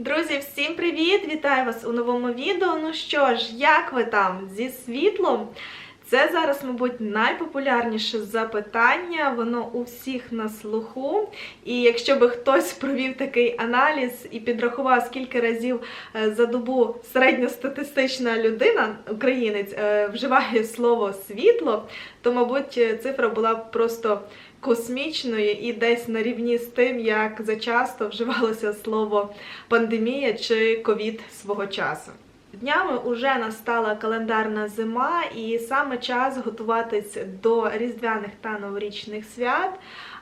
Друзі, всім привіт! Вітаю вас у новому відео. Ну що ж, як ви там зі світлом? Це зараз, мабуть, найпопулярніше запитання, воно у всіх на слуху. І якщо би хтось провів такий аналіз і підрахував, скільки разів е, за добу середньостатистична людина, українець, е, вживає слово світло, то, мабуть, цифра була просто космічною і десь на рівні з тим, як зачасто вживалося слово пандемія чи ковід свого часу. Днями уже настала календарна зима, і саме час готуватись до різдвяних та новорічних свят.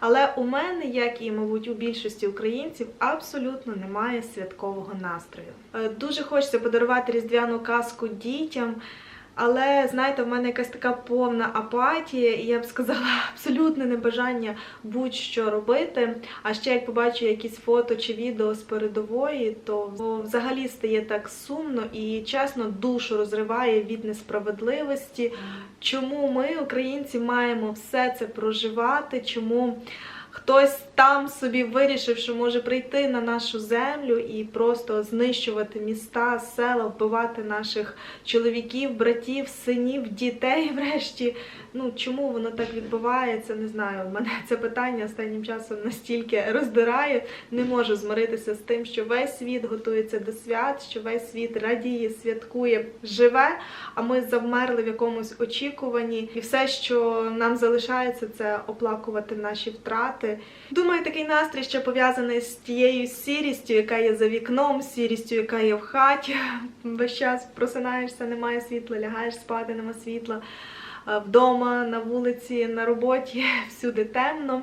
Але у мене, як і, мабуть, у більшості українців, абсолютно немає святкового настрою. Е, Дуже хочеться подарувати різдвяну казку дітям. Але знаєте, в мене якась така повна апатія, і я б сказала, абсолютне небажання будь-що робити. А ще як побачу якісь фото чи відео з передової, то взагалі стає так сумно і чесно душу розриває від несправедливості. Чому ми, українці, маємо все це проживати? Чому хтось там собі вирішив, що може прийти на нашу землю і просто знищувати міста, села, вбивати наших чоловіків, братів, синів, дітей врешті. Ну чому воно так відбувається? Не знаю. Мене це питання останнім часом настільки роздирає. Не можу змиритися з тим, що весь світ готується до свят, що весь світ радіє, святкує, живе. А ми завмерли в якомусь очікуванні, і все, що нам залишається, це оплакувати наші втрати. Думаю, такий настрій ще пов'язаний з тією сірістю, яка є за вікном, сірістю, яка є в хаті. Весь час просинаєшся, немає світла, лягаєш спати, нема світла. Е, Вдома, на вулиці, на роботі, всюди темно.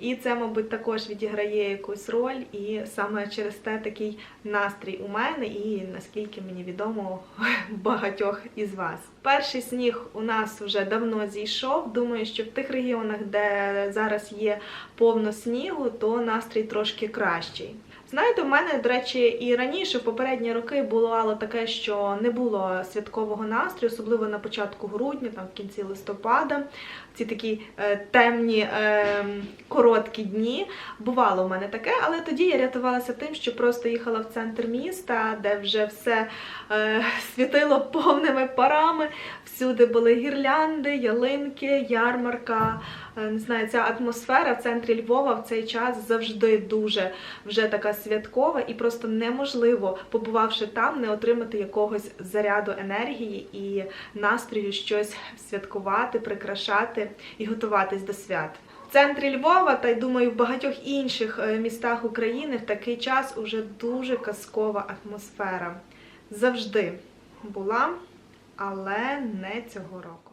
І це, мабуть, також відіграє якусь роль, і саме через те такий настрій у мене, і наскільки мені відомо багатьох із вас. Перший сніг у нас вже давно зійшов. Думаю, що в тих регіонах, де зараз є повно снігу, то настрій трошки кращий. Знаєте, в мене, до речі, і раніше, в попередні роки, було таке, що не було святкового настрою, особливо на початку грудня, там в кінці листопада, ці такі е, темні е, короткі дні. Бувало в мене таке, але тоді я рятувалася тим, що просто їхала в центр міста, де вже все е, світило повними парами. Всюди були гірлянди, ялинки, ярмарка. Е, Не знаю, ця атмосфера в центрі Львова в цей час завжди дуже вже така святкова, і просто неможливо, побувавши там, не отримати якогось заряду енергії і настрою щось святкувати, прикрашати і готуватись до свят. В центрі Львова, та й думаю, в багатьох інших е, містах України в такий час уже дуже казкова атмосфера. Завжди була, але не цього року.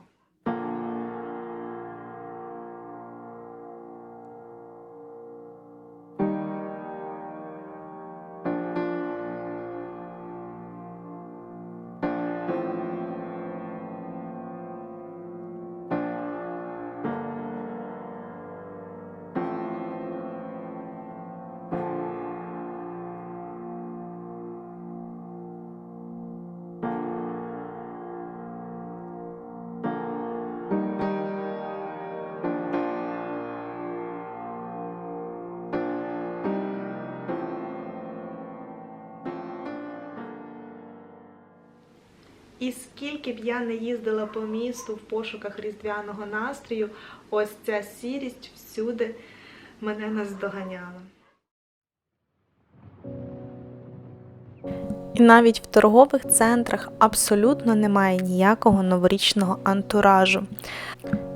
І скільки б я не їздила по місту в пошуках різдвяного настрою, ось ця сірість всюди мене наздоганяла. І навіть в торгових центрах абсолютно немає ніякого новорічного антуражу.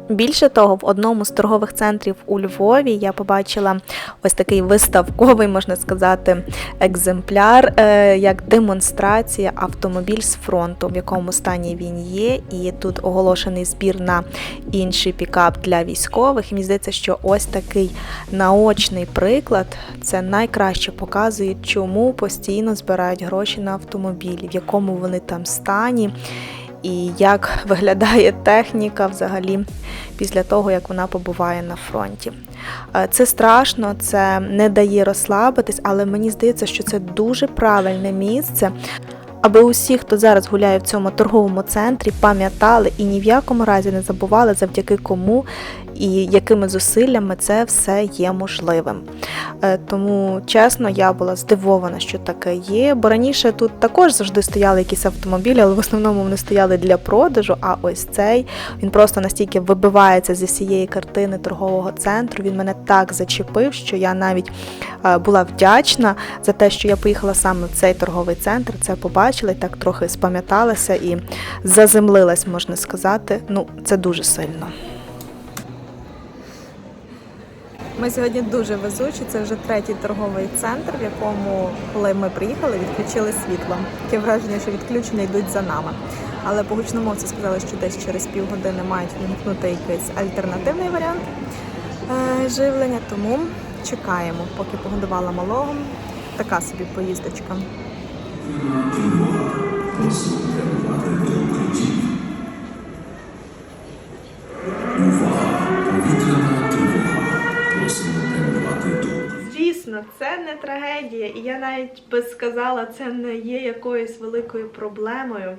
Більше того, в одному з торгових центрів у Львові я побачила ось такий виставковий, можна сказати, екземпляр, е, як демонстрація автомобіль з фронту, в якому стані він є, і тут оголошений збір на інший пікап для військових. І мені здається, що ось такий наочний приклад це найкраще показує, чому постійно збирають гроші на автомобілі, в якому вони там стані. І як виглядає техніка взагалі після того, як вона побуває на фронті. Е, Це страшно, це не дає розслабитись, але мені здається, що це дуже правильне місце, аби усі, хто зараз гуляє в цьому торговому центрі, пам'ятали і ні в якому разі не забували, завдяки кому і якими зусиллями це все є можливим. Е, Тому, чесно, я була здивована, що таке є. Бо раніше тут також завжди стояли якісь автомобілі, але в основному вони стояли для продажу. А ось цей він просто настільки вибивається зі всієї картини торгового центру. Він мене так зачепив, що я навіть е, була вдячна за те, що я поїхала саме в цей торговий центр. Це побачила і так трохи спам'яталася і заземлилась, можна сказати. Ну, це дуже сильно. Ми сьогодні дуже везучі. Це вже третій торговий центр, в якому, коли ми приїхали, відключили світло. Таке враження, що відключення йдуть за нами. Але по гучномовці сказали, що десь через півгодини мають вимкнути якийсь альтернативний варіант е, живлення. Тому чекаємо, поки погодувала малого. Така собі поїздочка. Звісно, це не трагедія, і я навіть би сказала, це не є якоюсь великою проблемою.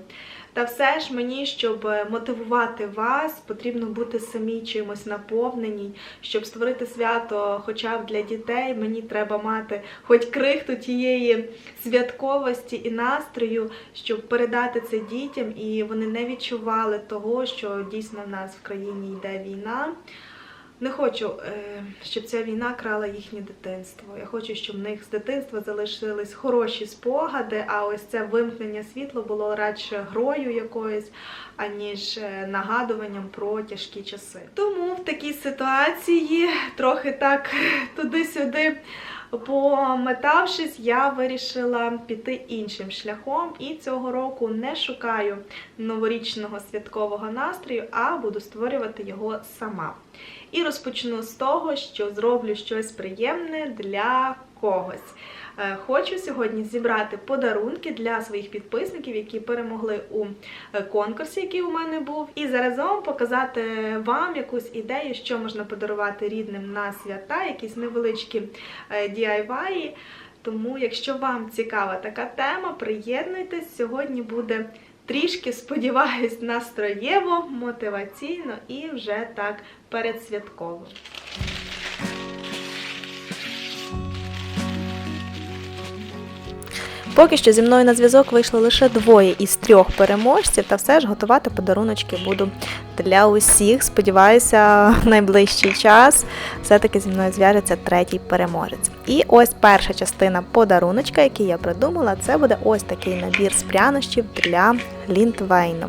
Та все ж мені, щоб мотивувати вас, потрібно бути самі чимось наповненій. Щоб створити свято хоча б для дітей, мені треба мати хоч крихту тієї святковості і настрою, щоб передати це дітям, і вони не відчували того, що дійсно в нас в країні йде війна. Не хочу, е, щоб ця війна крала їхнє дитинство. Я хочу, щоб в них з дитинства залишились хороші спогади, а ось це вимкнення світла було радше грою якоюсь, аніж е, нагадуванням про тяжкі часи. Тому в такій ситуації трохи так туди-сюди. Пометавшись, я вирішила піти іншим шляхом і цього року не шукаю новорічного святкового настрою, а буду створювати його сама. І розпочну з того, що зроблю щось приємне для когось. Е, Хочу сьогодні зібрати подарунки для своїх підписників, які перемогли у е, конкурсі, який у мене був, і заразом показати вам якусь ідею, що можна подарувати рідним на свята, якісь невеличкі е, DIY. Тому, якщо вам цікава така тема, приєднуйтесь. Сьогодні буде трішки, сподіваюсь, настроєво, мотиваційно і вже так передсвятково. Поки що зі мною на зв'язок вийшло лише двоє із трьох переможців, та все ж готувати подаруночки буду для усіх. Сподіваюся, в найближчий час все-таки зі мною зв'яжеться третій переможець. І ось перша частина подаруночка, який я придумала, це буде ось такий набір з прянощів для Глінтвейну.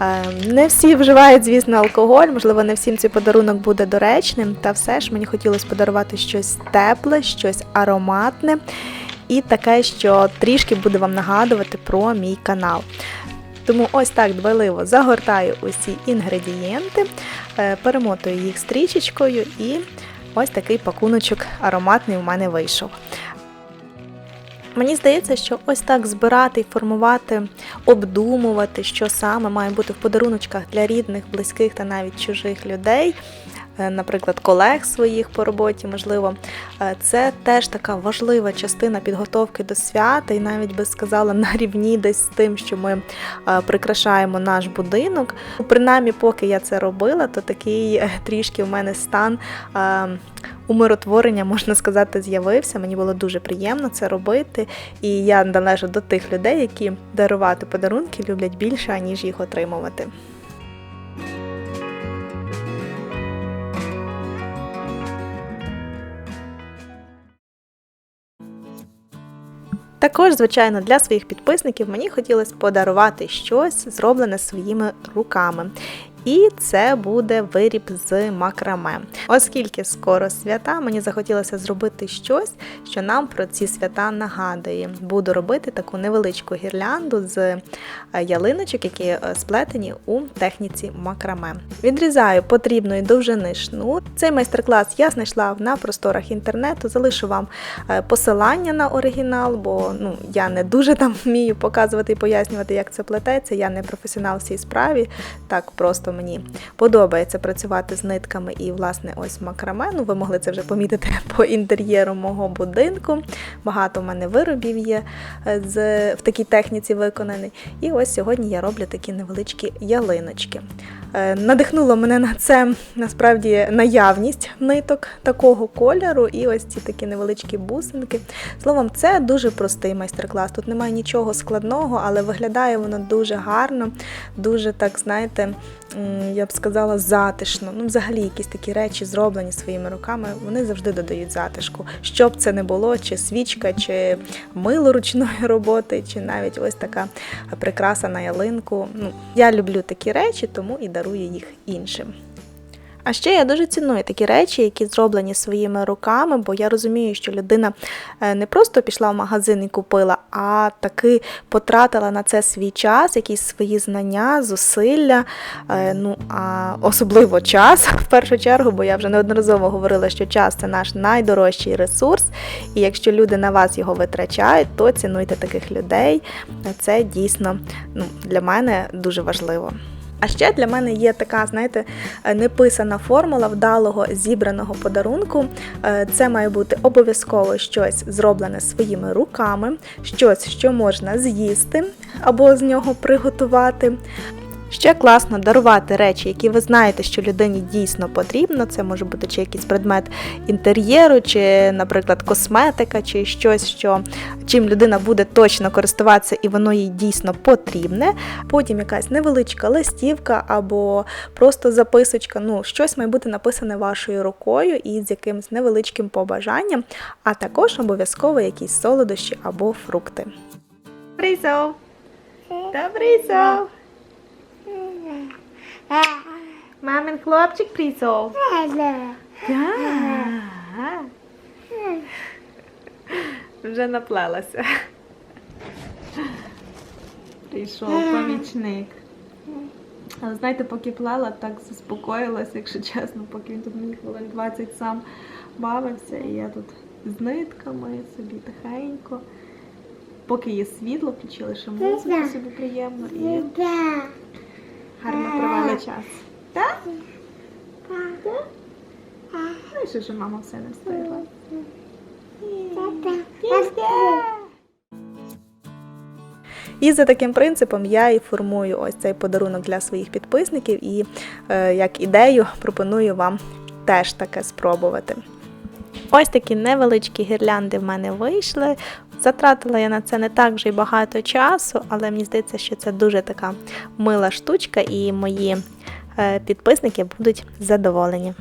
Е, Не всі вживають, звісно, алкоголь, можливо, не всім цей подарунок буде доречним, та все ж мені хотілося подарувати щось тепле, щось ароматне і таке, що трішки буде вам нагадувати про мій канал. Тому ось так дбайливо загортаю усі інгредієнти, е, перемотую їх стрічечкою і ось такий пакуночок ароматний у мене вийшов. Мені здається, що ось так збирати і формувати, обдумувати, що саме має бути в подаруночках для рідних, близьких та навіть чужих людей, е, наприклад, колег своїх по роботі, можливо, е, це теж така важлива частина підготовки до свята, і навіть би сказала на рівні десь з тим, що ми е, прикрашаємо наш будинок. Принаймні, поки я це робила, то такий трішки у мене стан. Умиротворення, можна сказати, з'явився. Мені було дуже приємно це робити. І я належу до тих людей, які дарувати подарунки люблять більше, аніж їх отримувати. Також, звичайно, для своїх підписників мені хотілося подарувати щось зроблене своїми руками. І це буде виріб з макраме. Оскільки скоро свята, мені захотілося зробити щось, що нам про ці свята нагадує. Буду робити таку невеличку гірлянду з е, ялиночок, які е, сплетені у техніці макраме. Відрізаю потрібної довжини шнур. Цей майстер-клас я знайшла на просторах інтернету. Залишу вам е, посилання на оригінал, бо ну я не дуже там вмію показувати і пояснювати, як це плететься. Я не професіонал в цій справі. Так просто мені подобається працювати з нитками і, власне, ось макраме. Ну, ви могли це вже помітити по інтер'єру мого будинку. Багато в мене виробів є е, з, в такій техніці виконаний. І ось сьогодні я роблю такі невеличкі ялиночки. Е, Надихнуло мене на це насправді наявність ниток такого кольору, і ось ці такі невеличкі бусинки. Словом, це дуже простий майстер-клас. Тут немає нічого складного, але виглядає воно дуже гарно, дуже так, знаєте, я б сказала, затишно. Ну, взагалі, якісь такі речі, зроблені своїми руками, вони завжди додають затишку. Що б це не було, чи свічка, чи мило ручної роботи, чи навіть ось така прикраса на ялинку. Ну, я люблю такі речі, тому і дарую їх іншим. А ще я дуже ціную такі речі, які зроблені своїми руками, бо я розумію, що людина е, не просто пішла в магазин і купила, а таки потратила на це свій час, якісь свої знання, зусилля, е, ну а особливо час в першу чергу, бо я вже неодноразово говорила, що час це наш найдорожчий ресурс, і якщо люди на вас його витрачають, то цінуйте таких людей. Це дійсно ну, для мене дуже важливо. А ще для мене є така, знаєте, е, неписана формула вдалого зібраного подарунку. Е, Це має бути обов'язково щось зроблене своїми руками, щось, що можна з'їсти або з нього приготувати. Ще класно дарувати речі, які ви знаєте, що людині дійсно потрібно. Це може бути чи якийсь предмет інтер'єру, чи, наприклад, косметика, чи щось, що чим людина буде точно користуватися, і воно їй дійсно потрібне. Потім якась невеличка листівка або просто записочка. Ну, щось має бути написане вашою рукою і з якимось невеличким побажанням, а також обов'язково якісь солодощі або фрукти. Прийшов. Та прийшов. Мамин хлопчик прийшов. Так. Вже наплелася. Прийшов помічник. Але знаєте, поки плела, так заспокоїлася, якщо чесно, поки він тут мені хвилин 20 сам бавився, і я тут з нитками собі тихенько. Поки є світло, включили ще музику собі приємно і гарно провели час. Так? Так? Ну і що мама все не встигла. І за таким принципом я і формую ось цей подарунок для своїх підписників і е, як ідею пропоную вам теж таке спробувати. Ось такі невеличкі гірлянди в мене вийшли. Затратила я на це не так вже й багато часу, але мені здається, що це дуже така мила штучка, і мої е, підписники будуть задоволені.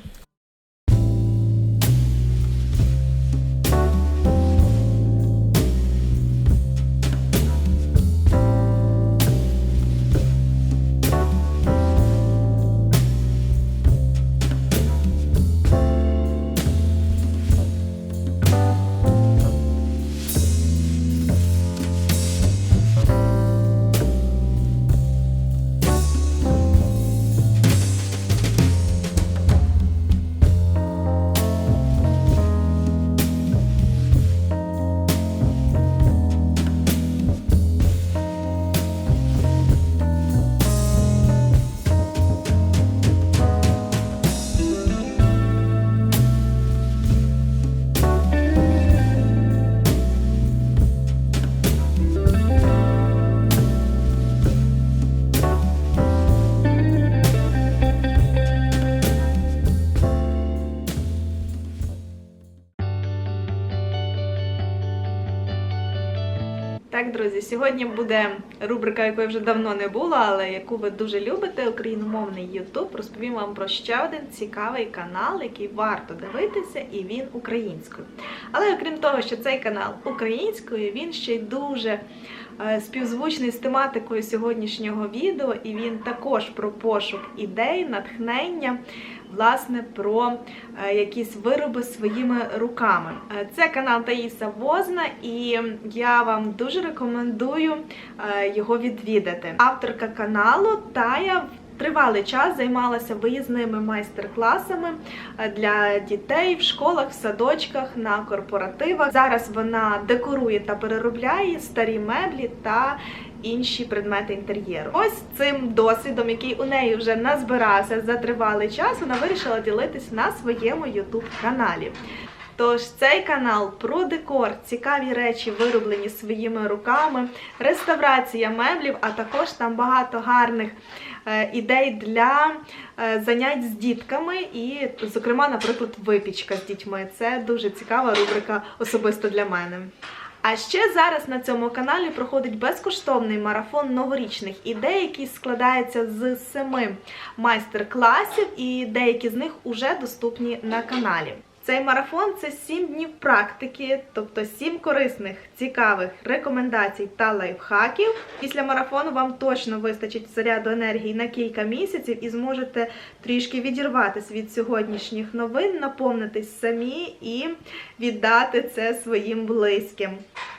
Друзі, сьогодні буде рубрика, якої вже давно не було, але яку ви дуже любите, україномовний YouTube. Розповім вам про ще один цікавий канал, який варто дивитися, і він українською. Але окрім того, що цей канал українською, він ще й дуже співзвучний з тематикою сьогоднішнього відео, і він також про пошук ідей, натхнення, власне, про е, якісь вироби своїми руками. Е, Це канал Таїса Возна, і я вам дуже рекомендую е, його відвідати. Авторка каналу Тая тривалий час займалася виїзними майстер-класами е, для дітей в школах, в садочках, на корпоративах. Зараз вона декорує та переробляє старі меблі та інші предмети інтер'єру. Ось цим досвідом, який у неї вже назбирався за тривалий час, вона вирішила ділитись на своєму youtube каналі. Тож цей канал про декор, цікаві речі, вироблені своїми руками, реставрація меблів, а також там багато гарних е, ідей для е, занять з дітками, і, зокрема, наприклад, випічка з дітьми. Це дуже цікава рубрика особисто для мене. А ще зараз на цьому каналі проходить безкоштовний марафон новорічних ідей, який складається з семи майстер-класів, і деякі з них уже доступні на каналі. Цей марафон це 7 днів практики, тобто 7 корисних, цікавих рекомендацій та лайфхаків. Після марафону вам точно вистачить заряду енергії на кілька місяців і зможете трішки відірватися від сьогоднішніх новин, наповнитись самі і віддати це своїм близьким.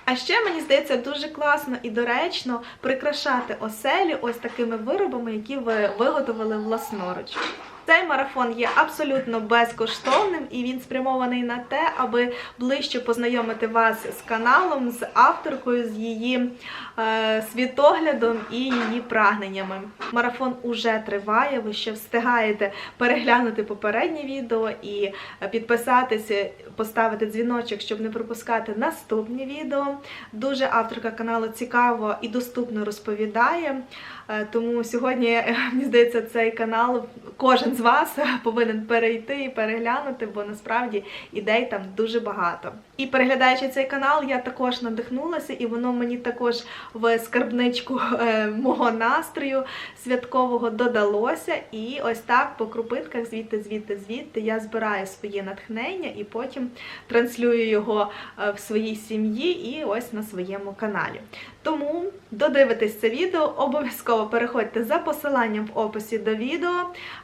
А ще мені здається дуже класно і доречно прикрашати оселі ось такими виробами, які ви виготовили власноруч. Цей марафон є абсолютно безкоштовним і він спрямований на те, аби ближче познайомити вас з каналом, з авторкою, з її е, світоглядом і її прагненнями. Марафон уже триває. Ви ще встигаєте переглянути попереднє відео і е, підписатися, поставити дзвіночок, щоб не пропускати наступні відео. Дуже авторка каналу цікаво і доступно розповідає. Е, Тому сьогодні, е, мені здається, цей канал кожен з вас повинен перейти і переглянути, бо насправді ідей там дуже багато. І переглядаючи цей канал, я також надихнулася, і воно мені також в скарбничку е, мого настрою святкового додалося. І ось так по крупинках, звідти, звідти, звідти я збираю своє натхнення і потім транслюю його е, в своїй сім'ї і ось на своєму каналі. Тому додивитесь це відео, обов'язково переходьте за посиланням в описі до відео,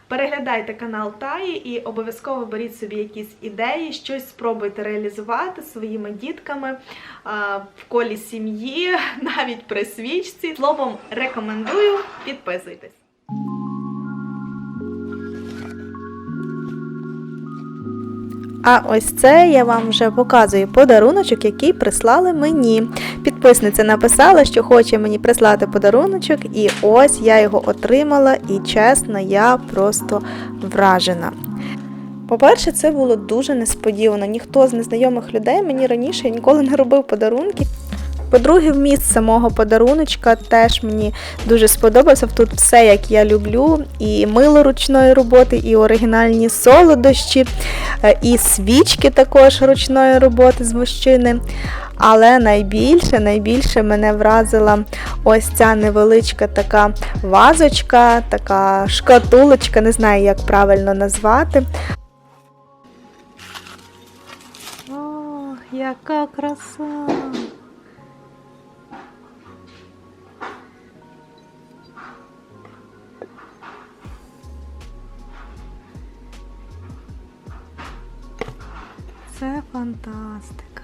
переглядайте канал Таї і обов'язково беріть собі якісь ідеї, щось спробуйте реалізувати своїми дітками в колі сім'ї, навіть при свічці. Словом, рекомендую, підписуйтесь. А ось це я вам вже показую подаруночок, який прислали мені. Підписниця написала, що хоче мені прислати подаруночок, і ось я його отримала, і чесно, я просто вражена. По-перше, це було дуже несподівано. Ніхто з незнайомих людей мені раніше ніколи не робив подарунки. По-друге, вміст самого подаруночка теж мені дуже сподобався. Тут все, як я люблю, і мило ручної роботи, і оригінальні солодощі, е, і свічки також ручної роботи з вощини. Але найбільше, найбільше мене вразила ось ця невеличка така вазочка, така шкатулочка, не знаю, як правильно назвати. О, яка краса! Це фантастика.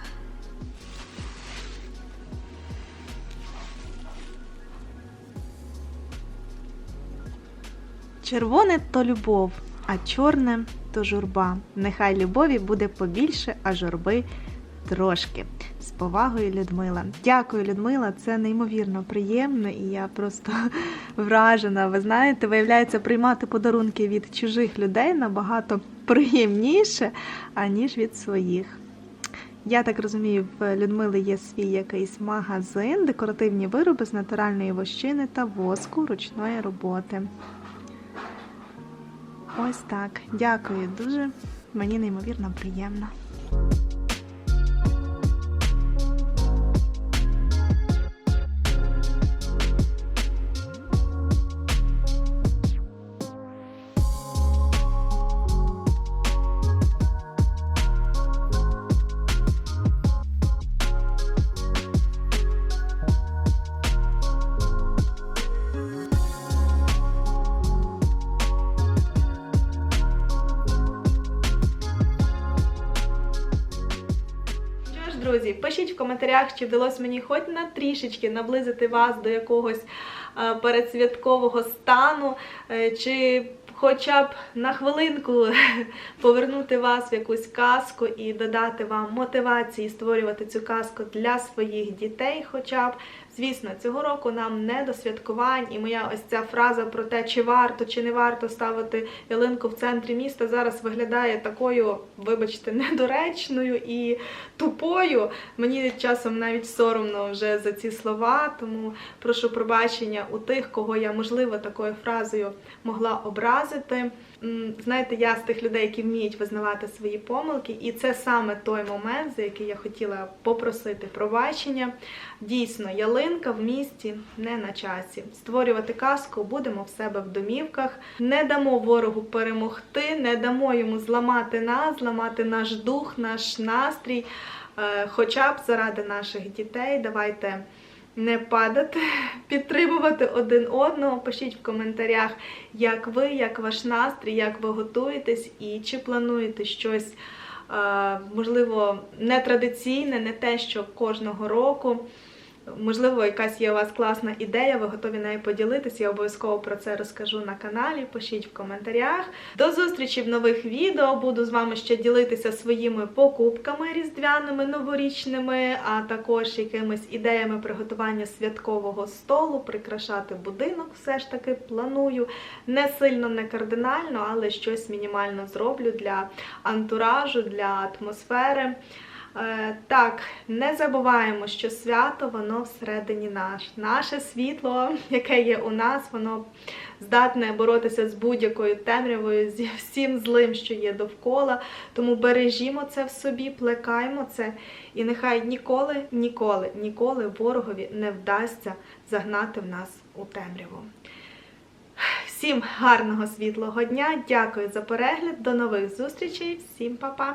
Червоне то любов, а чорне то журба. Нехай любові буде побільше, а журби трошки. З повагою, Людмила. Дякую, Людмила. Це неймовірно приємно, і я просто вражена. Ви знаєте, виявляється, приймати подарунки від чужих людей набагато приємніше, аніж від своїх. Я так розумію, в Людмили є свій якийсь магазин, декоративні вироби з натуральної вощини та воску ручної роботи. Ось так. Дякую дуже. Мені неймовірно приємно. Коментарях, чи вдалося мені хоч на трішечки наблизити вас до якогось е, передсвяткового стану, е, чи хоча б на хвилинку повернути вас в якусь казку і додати вам мотивації створювати цю казку для своїх дітей, хоча б. Звісно, цього року нам не до святкувань, і моя ось ця фраза про те, чи варто, чи не варто ставити ялинку в центрі міста, зараз виглядає такою, вибачте, недоречною і тупою. Мені часом навіть соромно вже за ці слова, тому прошу пробачення у тих, кого я, можливо, такою фразою могла образити. Знаєте, я з тих людей, які вміють визнавати свої помилки, і це саме той момент, за який я хотіла попросити пробачення. Дійсно, ялинка в місті не на часі. Створювати казку будемо в себе в домівках. Не дамо ворогу перемогти, не дамо йому зламати нас, зламати наш дух, наш настрій. Е, Хоча б заради наших дітей, давайте не падати, підтримувати один одного. Пишіть в коментарях, як ви, як ваш настрій, як ви готуєтесь і чи плануєте щось, е, можливо, нетрадиційне, не те, що кожного року. Можливо, якась є у вас класна ідея, ви готові нею поділитися. Я обов'язково про це розкажу на каналі. Пишіть в коментарях. До зустрічі в нових відео. Буду з вами ще ділитися своїми покупками різдвяними, новорічними, а також якимись ідеями приготування святкового столу, прикрашати будинок. Все ж таки планую. Не сильно, не кардинально, але щось мінімально зроблю для антуражу, для атмосфери. Е, Так, не забуваємо, що свято воно всередині наш. Наше світло, яке є у нас, воно здатне боротися з будь-якою темрявою, зі всім злим, що є довкола. Тому бережімо це в собі, плекаймо це, і нехай ніколи, ніколи, ніколи ворогові не вдасться загнати в нас у темряву. Всім гарного світлого дня! Дякую за перегляд, до нових зустрічей, всім па-па!